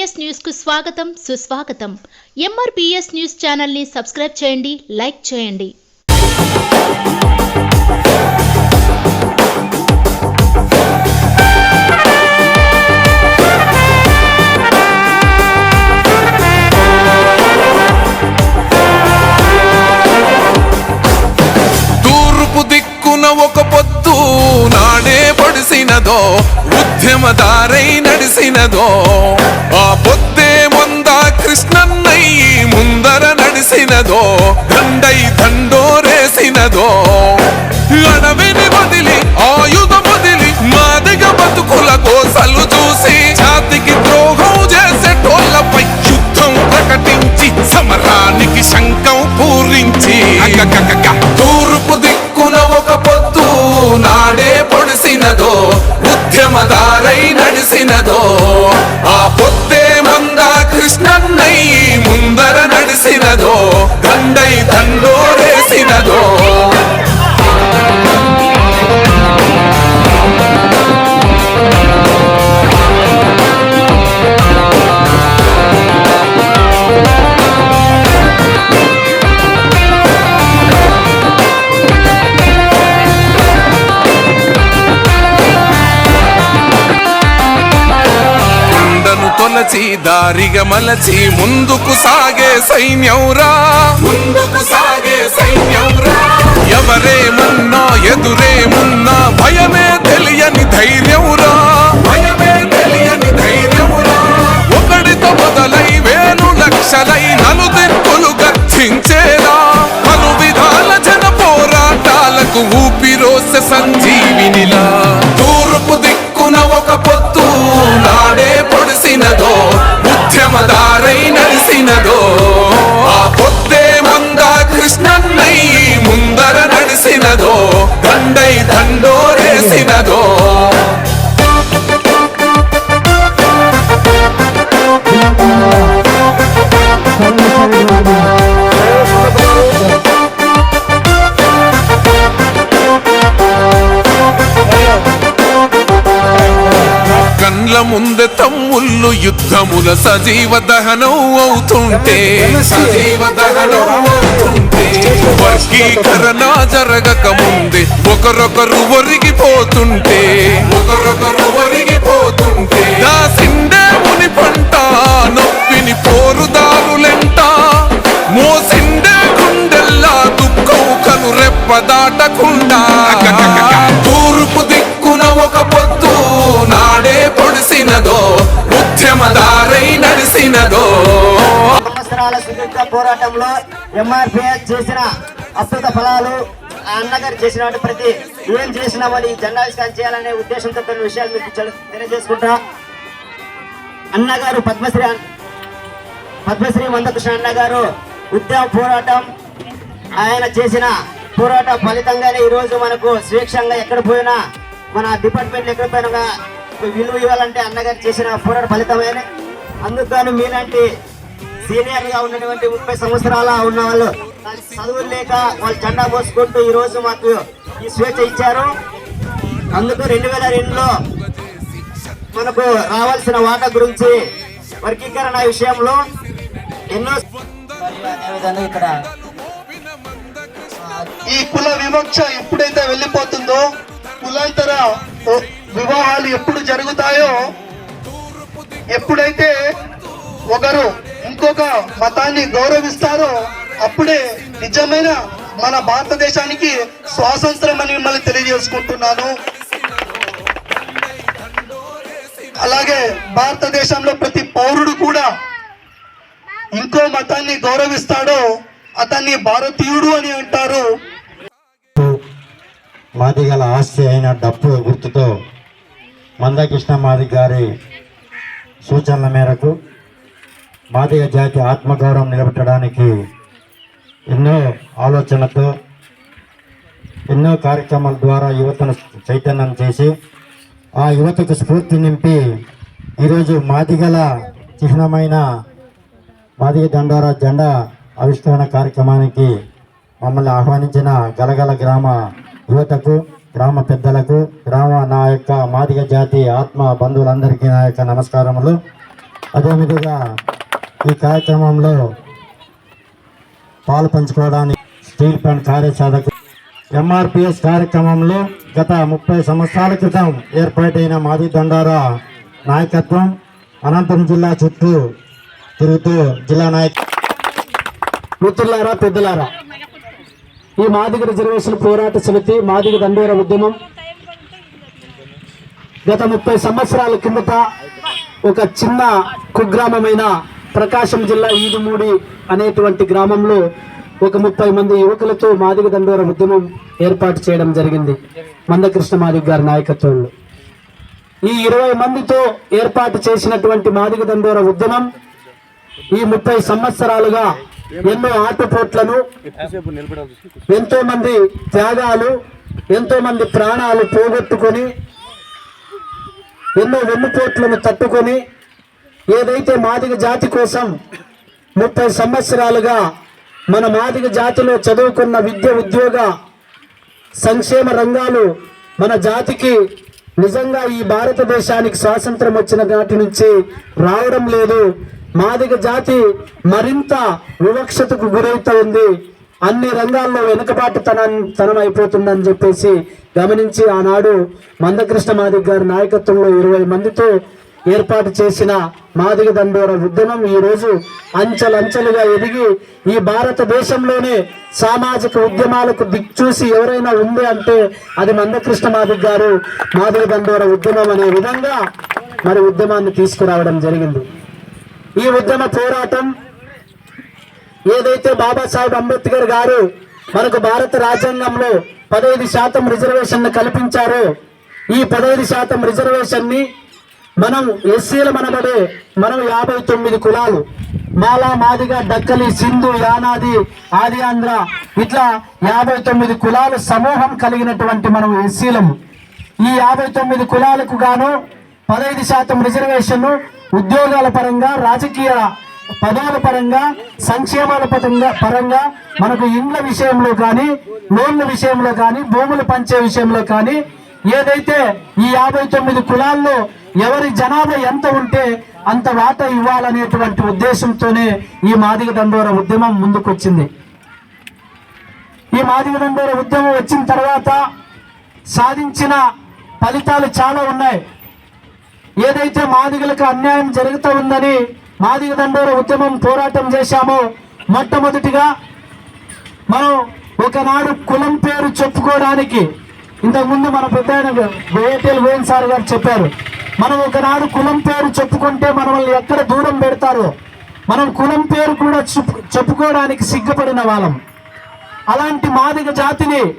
ఎంఆర్పిఎస్ న్యూస్కు స్వాగతం సుస్వాగతం. ఎంఆర్పిఎస్ న్యూస్ ఛానల్ని సబ్స్క్రైబ్ చేయండి లైక్ చేయండి. తూర్పు దిక్కున ఒక పొద్దు నాడే పడిసినదో ఉద్యమదారై నడిసినదో ఆ పొద్దే మంద కృష్ణన్నయ్యి ముందర నడిసినదో దండై దండోరేసినదో అడవిని వదిలి ఆయుధ వదిలి మాదిగ బతుకుల కోసలు చూసి జాతికి ద్రోహ దండై తొలచి దారిగా మలచి ముందుకు సాగే సైన్యంరా. ముందుకు సాగే సైన్యంరా. ఎవరేమన్నా ఎదురేమున్నా భయమే తెలియని ముందే తమ్ముళ్ళు యుద్ధముల సజీవ దహనం అవుతుంటే సజీవ దహనం అవుతుంటే వర్గీకరణ జరగక ముందే ఒకరొకరు ఒరిగిపోతుంటే ఒకరొకరు ఒరిగిపోతుంటే దాసిండే ముని పంట నొప్పిని పోరుదారులెంట మోసిండే గుండెల్లా దుఃఖం కను రెప్ప దాటకుండా సంవత్సరాల సుదీర్ఘ పోరాటంలో ఎంఆర్పిఎస్ చేసిన అద్భుత ఫలాలు ఆ అన్నగారు చేసినటువంటి ప్రతి ఏం చేసినామని ఈ జెండా చేయాలనే ఉద్దేశంతో కొన్ని విషయాలు మీకు తెలియజేసుకుంటా. అన్నగారు పద్మశ్రీ పద్మశ్రీ మందకృష్ణ అన్నగారు ఉద్యమ పోరాటం ఆయన చేసిన పోరాట ఫలితంగానే ఈ రోజు మనకు స్వేచ్ఛంగా ఎక్కడ పోయినా మన డిపార్ట్మెంట్ ఎక్కడ పోయినా విలువ ఇవ్వాలంటే అన్నగారు చేసిన పోరాట ఫలితమైన. అందుకు మీలాంటి సీనియర్గా ఉన్నటువంటి ముప్పై సంవత్సరాల ఉన్న వాళ్ళు చదువులు లేక వాళ్ళు జెండా పోసుకుంటూ ఈ రోజు మాకు ఈ స్వేచ్ఛ ఇచ్చారు. అందుకు రెండు వేల రెండులో మనకు రావాల్సిన వాటా గురించి వర్గీకరణ విషయంలో ఎన్నో అదేవిధంగా ఇక్కడ ఈ కుల వివక్ష ఎప్పుడైతే వెళ్ళిపోతుందో కులాంతర వివాహాలు ఎప్పుడు జరుగుతాయో ఎప్పుడైతే ఒకరు ఇంకొక మతాన్ని గౌరవిస్తారో అప్పుడే నిజమైన మన భారతదేశానికి స్వాతంత్రం అని మిమ్మల్ని తెలియజేసుకుంటున్నాను. అలాగే భారతదేశంలో ప్రతి పౌరుడు కూడా ఇంకో మతాన్ని గౌరవిస్తాడో అతన్ని భారతీయుడు అని అంటారు. మాది గల ఆస్తి అయిన డప్పు గుర్తుతో మందకృష్ణ మాది గారి సూచనల మేరకు మాదిగ జాతి ఆత్మగౌరవం నిలబెట్టడానికి ఎన్నో ఆలోచనతో ఎన్నో కార్యక్రమాల ద్వారా యువతను చైతన్యం చేసి ఆ యువతకు స్ఫూర్తి నింపి ఈరోజు మాదిగల చిహ్నమైన మాదిగ దండారా జెండా ఆవిష్కరణ కార్యక్రమానికి మమ్మల్ని ఆహ్వానించిన గలగల గ్రామ యువతకు గ్రామ పెద్దలకు గ్రామ నా యొక్క మాదిగ జాతి ఆత్మ బంధువులందరికీ నా యొక్క నమస్కారములు. అదేవిధంగా ఈ కార్యక్రమంలో పాలు పంచుకోవడానికి స్టీల్ ప్లాంట్ కార్యసాధకు ఎంఆర్పిఎస్ కార్యక్రమంలో గత ముప్పై సంవత్సరాల క్రితం ఏర్పాటైన మాది దండారా నాయకత్వం అనంతపురం జిల్లా చుట్టూ తిరుగుతూ జిల్లా నాయక మిత్రులారా పెద్దలారా ఈ మాదిగ రిజర్వేషన్ పోరాట సమితి మాదిగ దండోర ఉద్యమం గత ముప్పై సంవత్సరాల కిందట ఒక చిన్న కుగ్రామమైన ప్రకాశం జిల్లా ఈదుమూడి అనేటువంటి గ్రామంలో ఒక ముప్పై మంది యువకులతో మాదిగ దండోర ఉద్యమం ఏర్పాటు చేయడం జరిగింది. మందకృష్ణ మాదిగ గారి నాయకత్వంలో. ఈ ఇరవై మందితో ఏర్పాటు చేసినటువంటి మాదిగ దండోర ఉద్యమం ఈ ముప్పై సంవత్సరాలుగా ఎన్నో ఆటపోట్లను ఎంతో మంది త్యాగాలు ఎంతో మంది ప్రాణాలు పోగొట్టుకొని ఎన్నో వెన్నుపోట్లను తట్టుకొని ఏదైతే మాదిగ జాతి కోసం ముప్పై సంవత్సరాలుగా మన మాదిగ జాతిలో చదువుకున్న విద్య ఉద్యోగ సంక్షేమ రంగాలు మన జాతికి నిజంగా ఈ భారతదేశానికి స్వాతంత్రం వచ్చిన నాటి నుంచి రావడం లేదు. మాదిగ జాతి మరింత వివక్షతకు గురవుతూ ఉంది అన్ని రంగాల్లో వెనుకబాటుతనం తనం అయిపోతుందని చెప్పేసి గమనించి ఆనాడు మందకృష్ణ మాదిగ గారి నాయకత్వంలో ఇరవై మందితో ఏర్పాటు చేసిన మాదిగ దండోర ఉద్యమం ఈ రోజు అంచెలంచెలుగా ఎదిగి ఈ భారతదేశంలోనే సామాజిక ఉద్యమాలకు దిక్చూసి ఎవరైనా ఉంది అంటే అది మందకృష్ణ మాదిగ గారు మాదిగ దండోర ఉద్యమం అనే విధంగా మరి ఉద్యమాన్ని తీసుకురావడం జరిగింది. ఈ ఉద్యమ పోరాటం ఏదైతే బాబాసాహెబ్ అంబేద్కర్ గారు మనకు భారత రాజ్యాంగంలో పదహైదు శాతం రిజర్వేషన్ కల్పించారో ఈ పదహైదు శాతం రిజర్వేషన్ని మనం ఎస్సీలు మనబడే మనం యాభై తొమ్మిది కులాలు. మాలా మాదిగా డక్కలి సింధు యానాది ఆది ఆంధ్ర ఇట్లా యాభై తొమ్మిది కులాలు సమూహం కలిగినటువంటి మనం ఎస్సీలము ఈ యాభై తొమ్మిది కులాలకు గాను పదహైదు శాతం రిజర్వేషన్ ఉద్యోగాల పరంగా రాజకీయ పదాల పరంగా సంక్షేమాల పరంగా పరంగా మనకు ఇండ్ల విషయంలో కానీ లోన్ల విషయంలో కానీ భూములు పంచే విషయంలో కానీ ఏదైతే ఈ యాభై తొమ్మిది కులాల్లో ఎవరి జనాభా ఎంత ఉంటే అంత వాటా ఇవ్వాలనేటువంటి ఉద్దేశంతోనే ఈ మాదిగ దండోర ఉద్యమం ముందుకొచ్చింది. ఈ మాదిగ దండోర ఉద్యమం వచ్చిన తర్వాత సాధించిన ఫలితాలు చాలా ఉన్నాయి. ఏదైతే మాదిగలకు అన్యాయం జరుగుతూ ఉందని మాదిగ దండోర ఉద్యమం పోరాటం చేశామో మొట్టమొదటిగా మనం ఒకనాడు కులం పేరు చెప్పుకోవడానికి ఇంతకుముందు మన పెద్ద గోయటేల్ గోవింద్ సార్ గారు చెప్పారు మనం ఒకనాడు కులం పేరు చెప్పుకుంటే మనల్ని ఎక్కడ దూరం పెడతారో మనం కులం పేరు కూడా చెప్పు- చెప్పుకోవడానికి సిగ్గుపడిన వాళ్ళం. అలాంటి మాదిగ జాతిని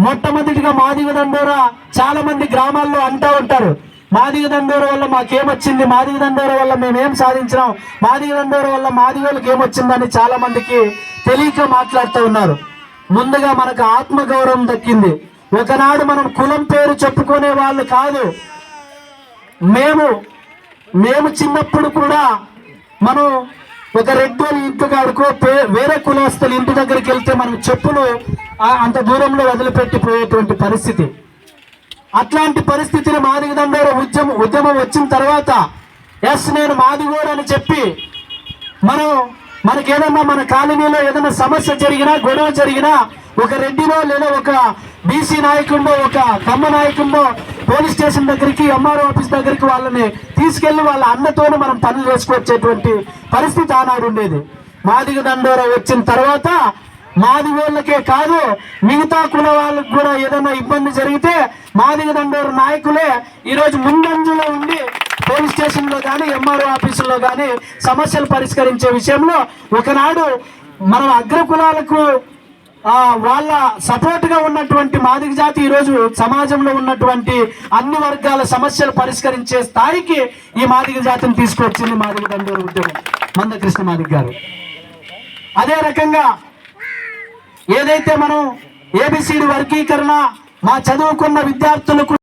మొట్టమొదటిగా మాదిగ దండోరా చాలా మంది గ్రామాల్లో అంటూ ఉంటారు. మాదిగ దండోర వల్ల మాకేమొచ్చింది? మాదిగ దండోర వల్ల మేమేం సాధించినాం? మాదిగ దండోర వల్ల మాదిగోళ్ళకి ఏమొచ్చిందని చాలా మందికి తెలియక మాట్లాడుతూ ఉన్నారు. ముందుగా మనకు ఆత్మగౌరవం దక్కింది. ఒకనాడు మనం కులం పేరు చెప్పుకునే వాళ్ళు కాదు. మేము మేము చిన్నప్పుడు కూడా మనం ఒక రెడ్డోని ఇంటి కాడుకో పే- వేరే కులాస్తులు ఇంటి దగ్గరికి వెళ్తే మనం చెప్పులు అంత దూరంలో వదిలిపెట్టిపోయేటువంటి పరిస్థితి. అట్లాంటి పరిస్థితిని మాదిగదండోర ఉద్యమం ఉద్యమం వచ్చిన తర్వాత ఎస్ నేను మాదిగోడు అని చెప్పి మనం మనకేదన్నా మన కాలనీలో ఏదైనా సమస్య జరిగినా గొడవ జరిగినా ఒక రెడ్డినో లేదా ఒక బీసీ నాయకుడినో ఒక కమ్మ నాయకుడినో పోలీస్ స్టేషన్ దగ్గరికి ఎంఆర్ఓ ఆఫీస్ దగ్గరికి వాళ్ళని తీసుకెళ్ళి వాళ్ళ అన్నతోనే మనం పనులు చేసుకొచ్చేటువంటి పరిస్థితి ఆనాడు ఉండేది. మాదిగ దండోర వచ్చిన తర్వాత మాదిగోళ్ళకే కాదు మిగతా కుల వాళ్ళకు కూడా ఏదైనా ఇబ్బంది జరిగితే మాదిగ దండోరు నాయకులే ఈరోజు ముందంజలో ఉండి పోలీస్ స్టేషన్లో కానీ ఎంఆర్ఓ ఆఫీసుల్లో కానీ సమస్యలు పరిష్కరించే విషయంలో ఒకనాడు మనం అగ్ర కులాలకు వాళ్ళ సపోర్ట్గా ఉన్నటువంటి మాదిక జాతి ఈ రోజు సమాజంలో ఉన్నటువంటి అన్ని వర్గాల సమస్యలు పరిష్కరించే స్థాయికి ఈ మాదిక జాతిని తీసుకొచ్చింది మాదిక దండోర ఉద్యమం. మందకృష్ణ మాదిక గారు. అదే రకంగా ఏదైతే మనం ఏబిసిడి వర్గీకరణ మా చదువుకున్న విద్యార్థులకు